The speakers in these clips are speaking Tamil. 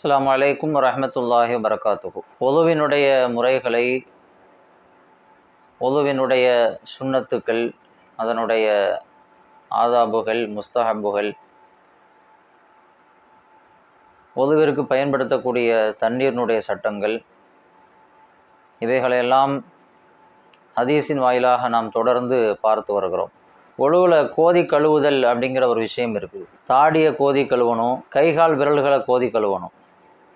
அஸ்லாம் அலைக்கும் வரமத்துல்லாஹி வரகாத்துகு ஒதுவினுடைய முறைகளை ஒதுவினுடைய சுண்ணத்துக்கள் அதனுடைய ஆதாபுகள் முஸ்தஹபுகள் ஒதுவிற்கு பயன்படுத்தக்கூடிய தண்ணீரினுடைய சட்டங்கள் இவைகளையெல்லாம் ஹதீஸின் வாயிலாக நாம் தொடர்ந்து பார்த்து வருகிறோம். ஒழுவில் கோதி கழுவுதல் அப்படிங்கிற ஒரு விஷயம் இருக்குது. தாடியை கோதி கழுவணும் கைகால் விரல்களை கோதி கழுவணும்.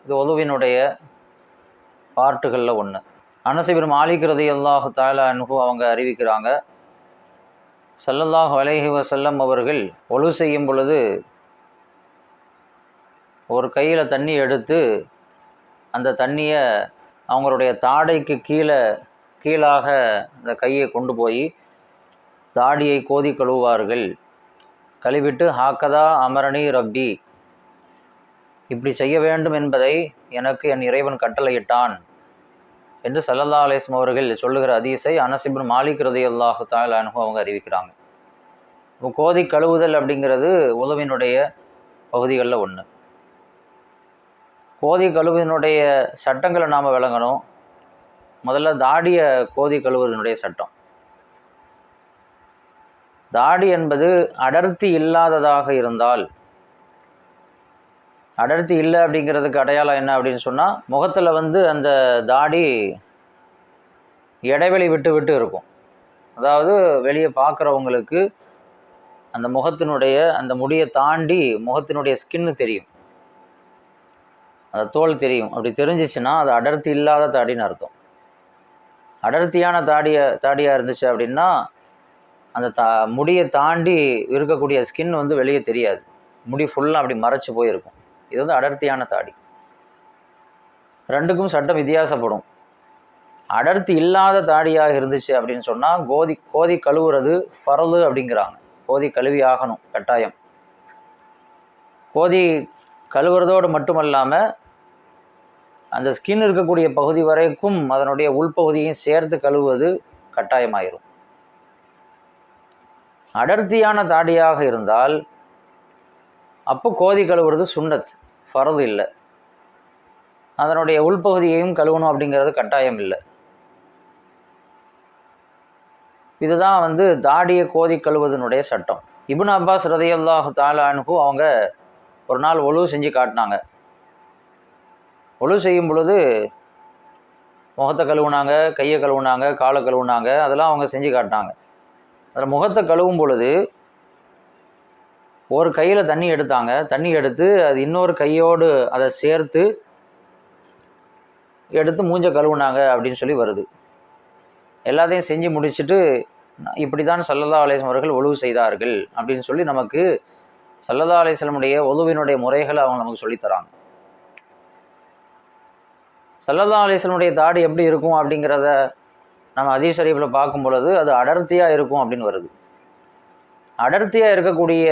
இது ஒதுவினுடைய பார்ட்டுகளில் ஒன்று அனசிபின் மாலிக்கிறது அல்லாஹு தாலா அனுகு அவங்க அறிவிக்கிறாங்க ஸல்லல்லாஹு அலைஹி வசல்லம் அவர்கள் ஒழு செய்யும் பொழுது ஒரு கையில் தண்ணி எடுத்து அந்த தண்ணியை அவங்களுடைய தாடைக்கு கீழே கீழாக அந்த கையை கொண்டு போய் தாடியை கோதி கழுவுவார்கள். கழுவிட்டு ஹாக்கதா அமரணி ரப்பி இப்படி செய்ய வேண்டும் என்பதை எனக்கு என் இறைவன் கட்டளையிட்டான். என்று சல்லல்லா அலேஸ்லம் அவர்கள் சொல்லுகிற அதீஸை அனசிபின் மாலிக் ரதையுல்லாஹு தாயில் அனுபவம் அவங்க அறிவிக்கிறாங்க. இப்போ கோதி கழுவுதல் அப்படிங்கிறது உதவினுடைய பகுதிகளில் ஒன்று கோதி கழுவுதனுடைய சட்டங்களை நாம் விளங்கணும். முதல்ல தாடிய கோதி கழுவுதனுடைய சட்டம். தாடி என்பது அடர்த்தி இல்லாததாக இருந்தால் அடர்த்தி இல்லை அப்படிங்கிறதுக்கு அடையாளம் என்ன அப்படின்னு சொன்னால் முகத்தில் வந்து அந்த தாடி இடைவெளி விட்டு விட்டு இருக்கும். அதாவது வெளியே பார்க்குறவங்களுக்கு அந்த முகத்தினுடைய அந்த முடியை தாண்டி முகத்தினுடைய ஸ்கின்னு தெரியும். அந்த தோல் தெரியும். அப்படி தெரிஞ்சிச்சுன்னா அது அடர்த்தி இல்லாத தாடின்னு அர்த்தம். அடர்த்தியான தாடியை தாடியாக இருந்துச்சு அப்படின்னா அந்த தா முடியை தாண்டி இருக்கக்கூடிய ஸ்கின் வந்து வெளியே தெரியாது. முடி ஃபுல்லாக அப்படி மறைச்சி போயிருக்கும். இது வந்து அடர்த்தியான தாடி. ரெண்டுக்கும் சட்டம் வித்தியாசப்படும். அடர்த்தி இல்லாத தாடியாக இருந்துச்சு அப்படின்னு சொன்னால் கோதி கோதி கழுவுறது ஃபரலு அப்படிங்கிறாங்க. கோதி கழுவி ஆகணும் கட்டாயம். கோதி கழுவுறதோடு மட்டுமல்லாமல் அந்த ஸ்கின் இருக்கக்கூடிய பகுதி வரைக்கும் அதனுடைய உள்பகுதியையும் சேர்த்து கழுவுவது கட்டாயமாயிரும். அடர்த்தியான தாடியாக இருந்தால் அப்போ கோதி கழுவுறது சுண்ணத் ஃபரது இல்லை. அதனுடைய உள்பகுதியையும் கழுவணும் அப்படிங்கிறது கட்டாயம் இல்லை. இதுதான் வந்து தாடியை கோதி கழுவதனுடைய சட்டம். இபுன் அப்பாஸ் ரதையல்லாஹு தாலானுக்கு அவங்க ஒரு நாள் ஒழு செஞ்சு காட்டினாங்க ஒழு செய்யும் பொழுது முகத்தை கழுவுனாங்க கையை கழுவுனாங்க காலை கழுவுனாங்க அதெல்லாம் அவங்க செஞ்சு காட்டினாங்க அதில் முகத்தை கழுவும் பொழுது ஒரு கையில் தண்ணி எடுத்தாங்க. தண்ணி எடுத்து அது இன்னொரு கையோடு அதை சேர்த்து எடுத்து மூஞ்ச கழுவுனாங்க அப்படின்னு சொல்லி வருது. எல்லாத்தையும் செஞ்சு முடிச்சுட்டு இப்படி தான் சல்லல்லா அலேஸ்லம் அவர்கள் ஒழுவு செய்தார்கள் அப்படின்னு சொல்லி நமக்கு சல்லல்லா அலேஸ்லமுடைய ஒழுவினுடைய முறைகளை அவங்க நமக்கு சொல்லித்தராங்க சல்லல்லா ஆலேசனுடைய தாடி எப்படி இருக்கும் அப்படிங்கிறத நம்ம அதீஸ் ஷரீஃபில் பார்க்கும் பொழுது அது அடர்த்தியாக இருக்கும் அப்படின்னு வருது. அடர்த்தியாக இருக்கக்கூடிய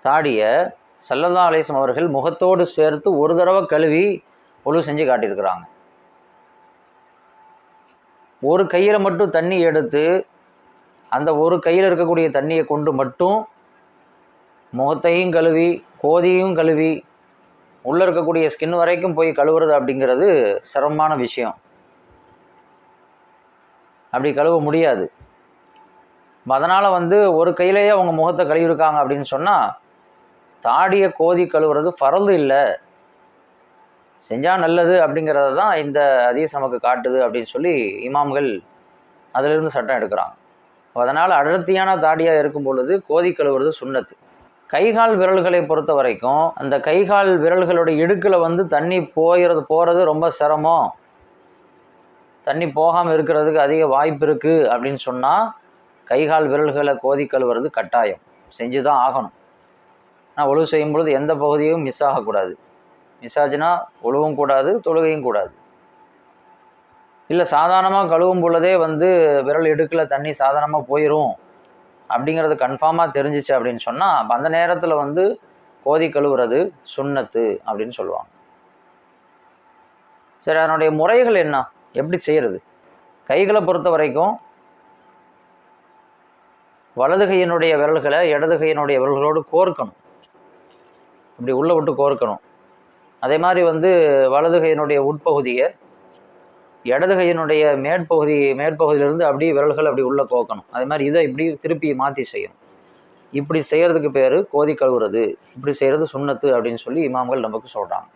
தாடியை சல்லல்லா அலேசம் அவர்கள் முகத்தோடு சேர்த்து ஒரு தடவை கழுவி ஒழு செஞ்சு காட்டியிருக்கிறாங்க. ஒரு கையில் மட்டும் தண்ணி எடுத்து அந்த ஒரு கையில் இருக்கக்கூடிய தண்ணியை கொண்டு மட்டும் முகத்தையும் கழுவி கோதியும் கழுவி உள்ளே இருக்கக்கூடிய ஸ்கின் வரைக்கும் போய் கழுவுறது அப்படிங்கிறது சிரமமான விஷயம். அப்படி கழுவ முடியாது. அதனால் வந்து ஒரு கையிலேயே அவங்க முகத்தை கழுவிருக்காங்க அப்படின்னு சொன்னால் தாடியை கோதி கழுவுறது பரந்து இல்லை. செஞ்சால் நல்லது அப்படிங்கிறத தான் இந்த அதீஸ் நமக்கு காட்டுது அப்படின்னு சொல்லி இமாம்கள் அதிலிருந்து சட்டம் எடுக்கிறாங்க. அதனால் அடர்த்தியான தாடியாக இருக்கும் பொழுது கோதி கழுவுறது சுண்ணத்து. கைகால் விரல்களை பொறுத்த வரைக்கும் அந்த கைகால் விரல்களுடைய இடுக்கில் வந்து தண்ணி போயிறது போகிறது ரொம்ப சிரமம். தண்ணி போகாமல் இருக்கிறதுக்கு அதிக வாய்ப்பு இருக்குது அப்படின்னு சொன்னால் கைகால் விரல்களை கோதி கழுவுறது கட்டாயம். செஞ்சு தான் ஆகணும். ஆனால் ஒழுவு செய்யும் பொழுது எந்த பகுதியும் மிஸ் ஆகக்கூடாது. மிஸ் ஆச்சுன்னா ஒழுவும் கூடாது தொழுகையும் கூடாது. இல்லை சாதாரணமாக கழுவும் பொழுதே வந்து விரல் இடுக்கில் தண்ணி சாதாரணமாக போயிடும் அப்படிங்கிறது கன்ஃபார்மாக தெரிஞ்சிச்சு அப்படின்னு சொன்னால் அப்போ அந்த நேரத்தில் வந்து கோதி கழுவுறது சுண்ணத்து அப்படின்னு சொல்லுவாங்க. சரி அதனுடைய முறைகள் என்ன? எப்படி செய்கிறது கைகளை பொறுத்த வரைக்கும் வலது கையினுடைய விரல்களை இடது கையினுடைய விரல்களோடு கோர்க்கணும். இப்படி உள்ளே விட்டு கோர்க்கணும். அதே மாதிரி வந்து வலது கையினுடைய உட்பகுதியை இடது கையினுடைய மேற்பகுதி மேற்பகுதியிலிருந்து அப்படியே விரல்கள் அப்படி உள்ளே கோக்கணும் அதே மாதிரி இதை இப்படி திருப்பி மாற்றி செய்யணும். இப்படி செய்கிறதுக்கு பேர் கோதி கழுவுறது. இப்படி செய்கிறது சுண்ணத்து அப்படின்னு சொல்லி இமாம்கள் நமக்கு சொல்கிறாங்க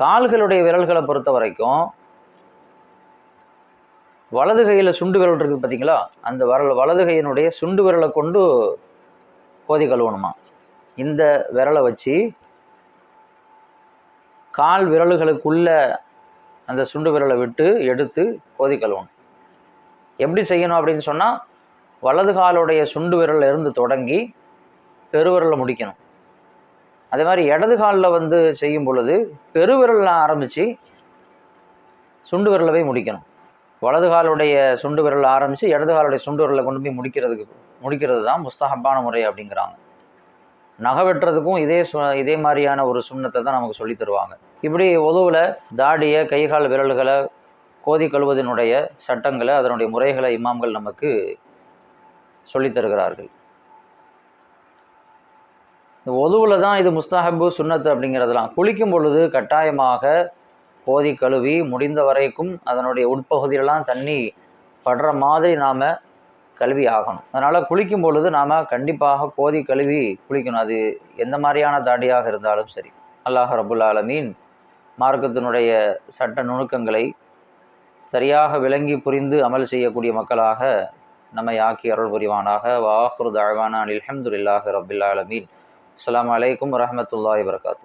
கால்களுடைய விரல்களை பொறுத்த வரைக்கும் வலது கையில் சுண்டு விரல் இருக்குது பார்த்தீங்களா அந்த வரல் வலது கையினுடைய சுண்டு விரலை கொண்டு கோதி கழுவணுமா? இந்த விரலை வச்சு கால் விரல்களுக்குள்ள அந்த சுண்டு விரலை விட்டு எடுத்து கோதி கழுவணும். எப்படி செய்யணும் அப்படின்னு சொன்னால் வலது காலுடைய சுண்டு விரலில் இருந்து தொடங்கி பெருவிரலில் முடிக்கணும். அதே மாதிரி இடது காலில் வந்து செய்யும் பொழுது பெருவிரலில் ஆரம்பித்து சுண்டு விரலை போய் முடிக்கணும். வலது காலுடைய சுண்டு விரலை ஆரம்பித்து இடது காலுடைய சுண்டு விரலை கொண்டு போய் முடிக்கிறதுக்கு முடிக்கிறது தான் முஸ்தஹப்பான முறை அப்படிங்கிறாங்க. நகை வெட்டுறதுக்கும் இதே சு இதே மாதிரியான ஒரு சுண்ணத்தை தான் நமக்கு சொல்லி தருவாங்க. இப்படி உதவில் தாடிய கைகால் விரல்களை கோதி கழுவதனுடைய சட்டங்களை அதனுடைய முறைகளை இமாம்கள் நமக்கு சொல்லித் தருகிறார்கள். இந்த ஒதுவில் தான் இது முஸ்தஹப்பு சுண்ணத்து அப்படிங்கிறதெல்லாம். குளிக்கும் பொழுது கட்டாயமாக கோதி கழுவி முடிந்த வரைக்கும் அதனுடைய உட்பகுதியிலலாம் தண்ணி படுற மாதிரி நாம் கழுவி ஆகணும். அதனால் குளிக்கும் பொழுது நாம் கண்டிப்பாக கோதி கழுவி குளிக்கணும். அது எந்த மாதிரியான தாடியாக இருந்தாலும் சரி. அல்லாஹ் ரபுல் ஆலமீன் மார்க்கத்தினுடைய சட்ட நுணுக்கங்களை சரியாக விளங்கி புரிந்து அமல் செய்யக்கூடிய மக்களாக நம்மை ஆக்கி அருள் புரிவானாக. வாஹுரு தாழ்வான அனில் அஹமதுல்லாஹ் ரபுல் ஆலமீன். அஸ்ஸலாமு அலைக்கும் வரஹ்மத்துல்லாஹி வரகாத்து